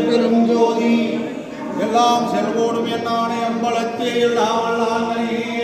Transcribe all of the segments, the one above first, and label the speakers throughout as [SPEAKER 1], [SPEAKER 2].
[SPEAKER 1] பெரும் ஜோதி எல்லாம் செல்வோடும் என்னானே அம்பலத்தே எல்லாம் வல்லாங்கனேத்தே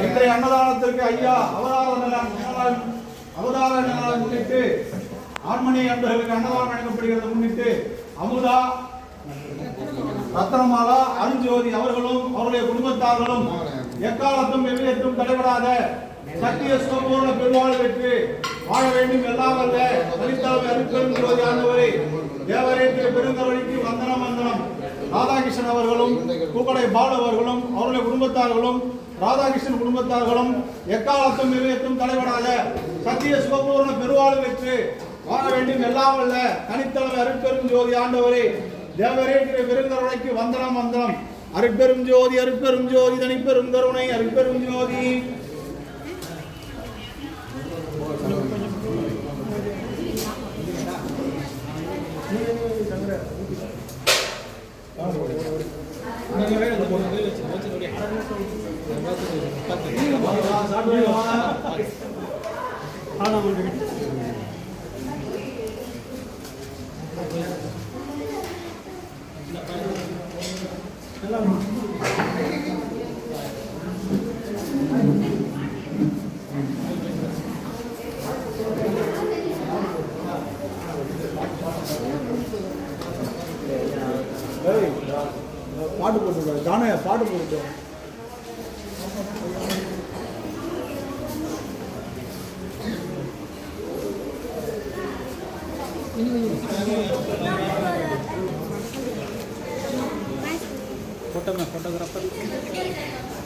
[SPEAKER 1] இன்றைய அன்னதானத்திற்கு ஐயா அவதார நலன் நலன் அவதார நலன் முன்னிட்டு ஆண்மணி அன்பர்களுக்கு அன்னதானம் வழங்கப்படுகிறது முன்னிட்டு அமுதா ரத்னமாலா அருஞ்சோதி அவர்களும் அவருடைய குடும்பத்தார்களும் எக்காலத்தும் எவ்விடத்தும் தடைபடாத சத்திய சுகபூர்ண பெருமாள் பெற்று வாழ வேண்டும் எல்லாம் அல்ல தனித்தலைமை அருட்பெரும் ஜோதி ஆண்டவரே. தேவரே திரு வந்தனம் வந்தனம். ராதாகிருஷ்ணன் அவர்களும் கூப்படை பாலு அவர்களும் அவருடைய குடும்பத்தார்களும் ராதாகிருஷ்ணன் குடும்பத்தார்களும் எக்காலத்தும் எவ்விடத்தும் தலைவராக சத்திய சுகபூர்ண பெருவாழ் வெற்று வாழ வேண்டும் எல்லாம் அல்ல. தனித்தலைவர் அருட்பெரும் ஜோதி ஆண்டவரே. தேவரே திரு பெருங்கருணைக்கு வந்தனம் வந்தனம். அருட்பெரும் ஜோதி அருட்பெரும் ஜோதி தனிப்பெரும் கருணை அருட்பெரும் ஜோதி. பாட்டு போட்டு தானே பாட்டு போட்டு
[SPEAKER 2] फोटो में फोटोग्राफर